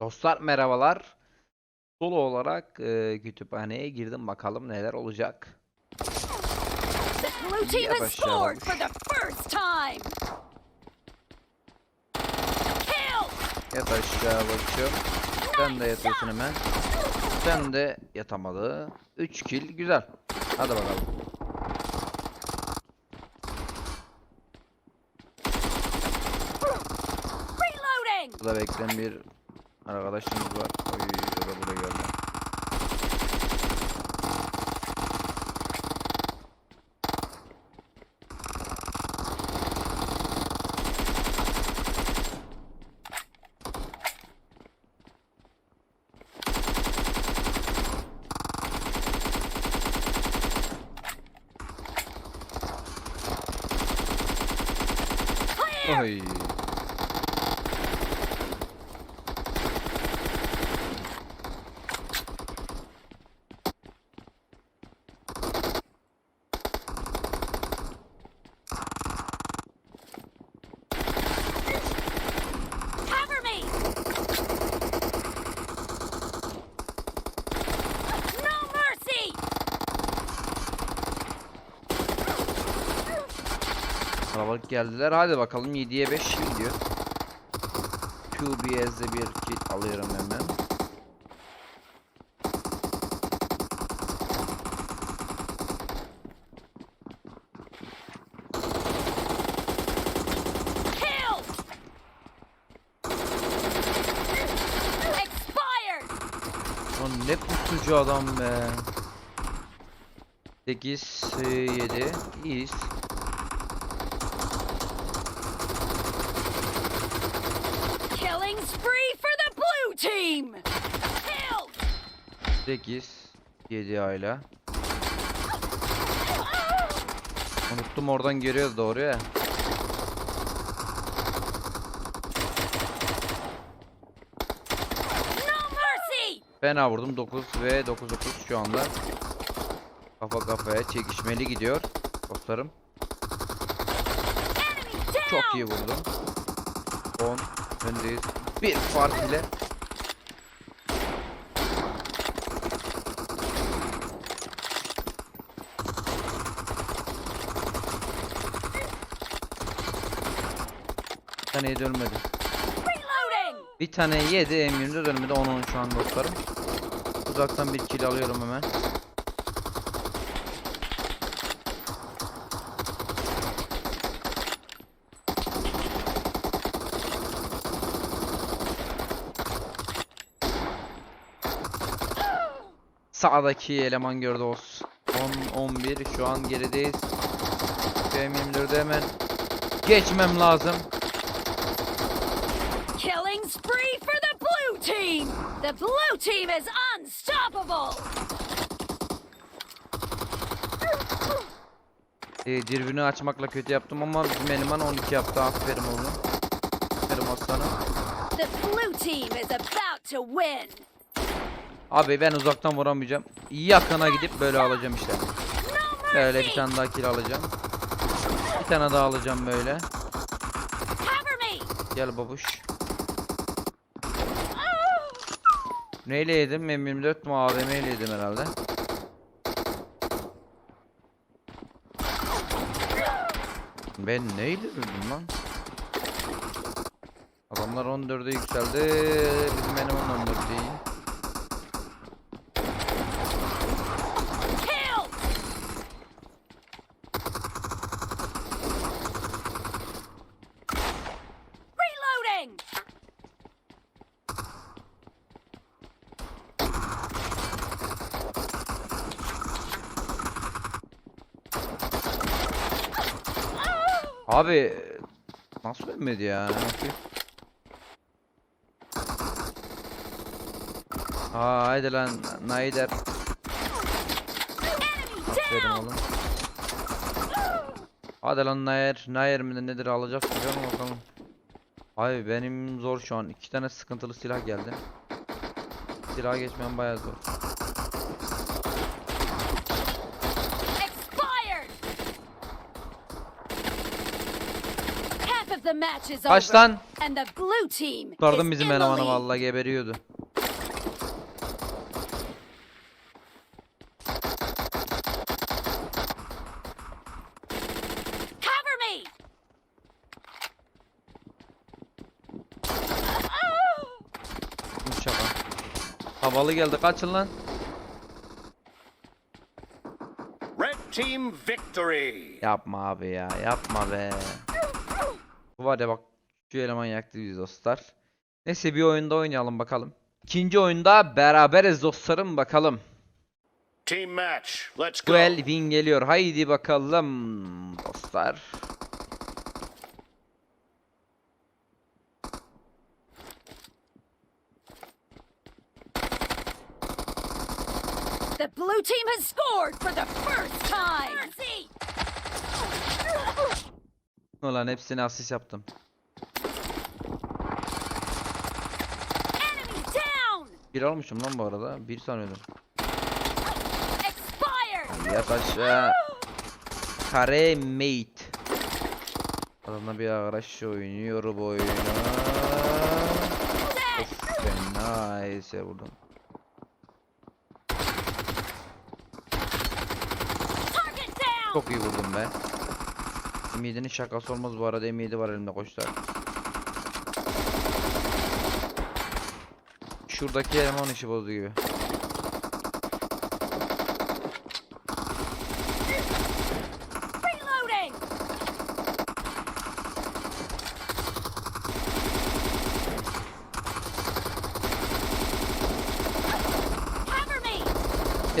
Dostlar merhabalar. Solo olarak e, kütüphaneye girdim bakalım neler olacak. Blue team Yap has aşağı scored babuş. for the first time. Kill! Yat aşağı bakıyorum. Sen de yatıyorsun hemen. Sen de yatamadı. 3 kill güzel. Hadi bakalım. Burada bekleyen bir arkadaşımız var. Oy o da buraya geldi. Clear! Oy. Cover me! No mercy! Kalabalık geldiler. Hadi bakalım 7'ye 5 gidiyor. QBS'de bir kill alıyorum hemen. Lan ne kusucu adam be. 8 7 iyiyiz. Killing spree for the blue team! Kill! 8 7 hala. Unuttum oradan geliyoruz doğru ya. Fena vurdum 9 ve 9 9 şu anda. Kafa kafaya çekişmeli gidiyor dostlarım. Çok iyi vurdum. 10 öndeyiz. Bir fark ile. Bir tane yedi ölmedi. Bir tane yedi M24 ölmedi 10 10 şu an dostlarım. Uzaktan bir kill alıyorum hemen. Sağdaki eleman gördü olsun. 10 11 şu an gerideyiz. Şu M24'ü hemen geçmem lazım. Killing spree for the blue team! The blue team is unstoppable! E, dirbini açmakla kötü yaptım ama bizim eleman 12 yaptı. Aferin oğlum. Aferin aslanım. The blue team is about to win! Abi ben uzaktan vuramayacağım. Yakına gidip böyle alacağım işte. Böyle bir tane daha kill alacağım. Bir tane daha alacağım böyle. Gel babuş. Neyle yedim? M24 mu AVM ile yedim herhalde. Ben neyle öldüm lan? Adamlar 14'e yükseldi. Bizim eleman 14 değil. Kill! Reloading! Abi nasıl ölmedi ya? Aa haydi lan Naider. Down! oğlum. Hadi lan Nair. Nair mi nedir alacak bakalım bakalım. Abi benim zor şu an. İki tane sıkıntılı silah geldi. Silah geçmem bayağı zor. Expired! Half of of the match is Kaç over. lan? And the blue team Kurtardım is bizim in the elemanı lead. vallahi geberiyordu. Cover me! Havalı geldi kaçın lan. Red team victory. Yapma abi ya yapma be. Bu var ya bak şu eleman yaktı biz dostlar. Neyse bir oyunda oynayalım bakalım. İkinci oyunda beraberiz dostlarım bakalım. Team match. Let's go. Bu el win geliyor. Haydi bakalım dostlar. The blue team has scored for the first time. Mercy! Ulan hepsini asist yaptım. Bir almışım lan bu arada. Bir sanıyordum. Yat aşağı. Kare mate. Adamla bir arkadaş oynuyor bu oyunu. Of fena ise vurdum. Çok iyi vurdum be. Ümidinin şakası olmaz bu arada emidi var elimde koçlar. Şuradaki eleman işi bozdu gibi.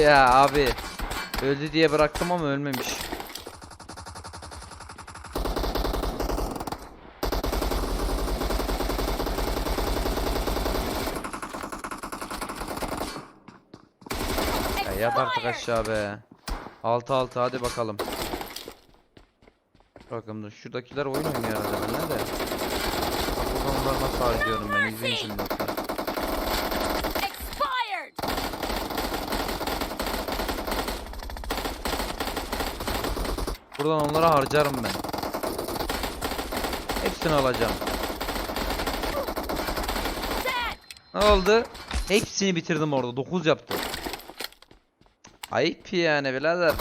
Ya abi. Öldü diye bıraktım ama ölmemiş. Yat artık aşağı be. 6 6 hadi bakalım. Bakın dur şuradakiler oyun oynuyor herhalde benimle de. Buradan onları nasıl harcıyorum ben izleyin şimdi dostlar. Buradan onları harcarım ben. Hepsini alacağım. Ne oldu? Hepsini bitirdim orada. 9 yaptım. Ayıp yani birader.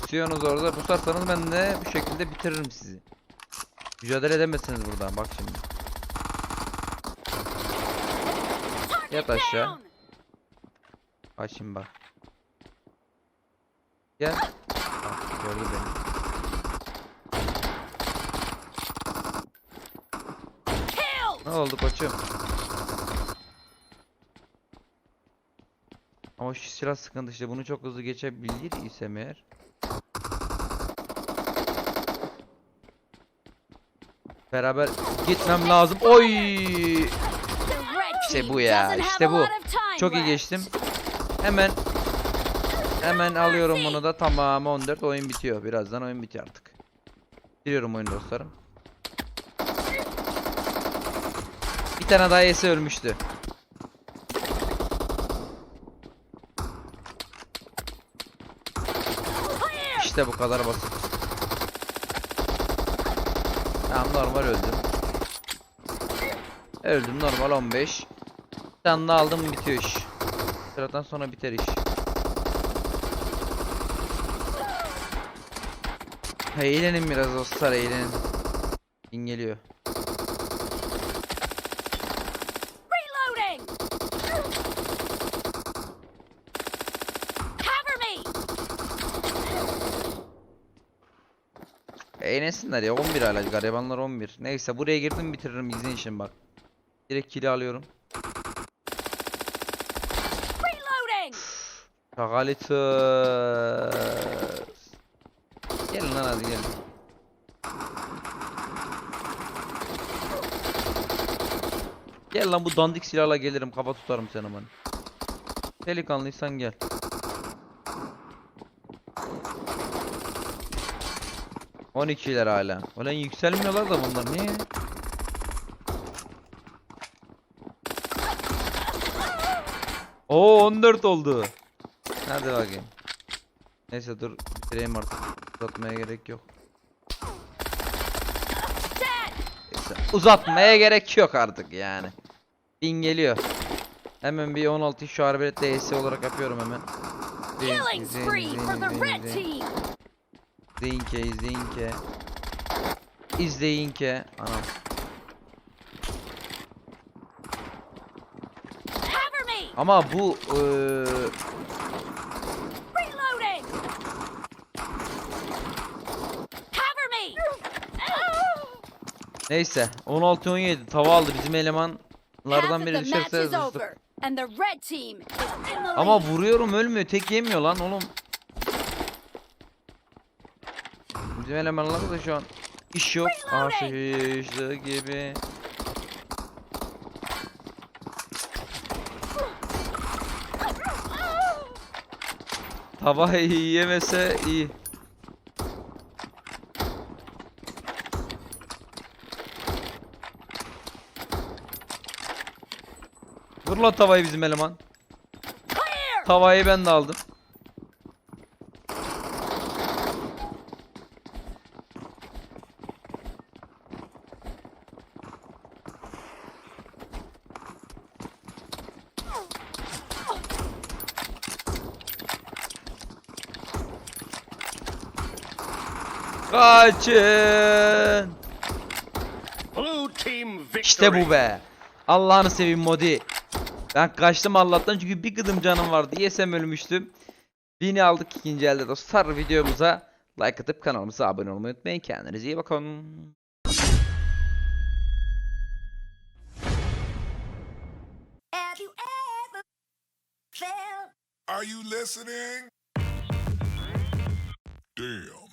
Pusuyorsunuz orada. Pusarsanız ben de bu şekilde bitiririm sizi. Mücadele edemezsiniz buradan. Bak şimdi. Yat aşağı. Bak şimdi bak. Gel. Bak gördü beni. Ne oldu koçum? Şu silah sıkıntı işte bunu çok hızlı geçebilir isem eğer. Beraber gitmem lazım. Oy! İşte bu ya, işte bu. Çok iyi geçtim. Hemen hemen alıyorum bunu da tamam 14 oyun bitiyor. Birazdan oyun bitiyor artık. Bitiriyorum oyunu dostlarım. Bir tane daha yese ölmüştü. İşte bu kadar basit. Tamam normal öldüm. Öldüm normal 15. Bir tane daha aldım bitiyor iş. Sıradan sonra biter iş. Eğlenin biraz dostlar eğlenin. Bin geliyor. Reloading! Cover me! Eğlensinler ya 11 hala garibanlar 11. Neyse buraya girdim bitiririm izleyin şimdi bak. Direkt kili alıyorum. Reloading! Şakalitos. Gelin lan hadi gelin. Gel lan bu dandik silahla gelirim kafa tutarım seni ben. Delikanlıysan gel. On ikiler hala. Ulan yükselmiyorlar da bunlar niye? Oo 14 oldu. Hadi bakayım. Neyse dur bitireyim artık. Uzatmaya gerek yok. Dead! uzatmaya gerek yok artık yani. Bin geliyor. Hemen bir 16 şu arbelet DS olarak yapıyorum hemen. Zin, Killing zin, spree zin, for red zin. team. İzleyinke, izleyinke. İzleyinke. Anam. Ama bu me. neyse 16 17 tava aldı bizim elemanlardan biri düşerse Ama vuruyorum ölmüyor. Tek yemiyor lan oğlum. Bizim elemanlarda da şu an iş yok. Aşışlı gibi. Tava yemese iyi. Vur lan tavayı bizim eleman. Tavayı ben de aldım. Kaçın. İşte bu be. Allah'ını seveyim Modi. Ben kaçtım Allah'tan çünkü bir gıdım canım vardı. Yesem ölmüştüm. Bini aldık ikinci elde dostlar. Videomuza like atıp kanalımıza abone olmayı unutmayın. Kendinize iyi bakın. Are you listening? Damn.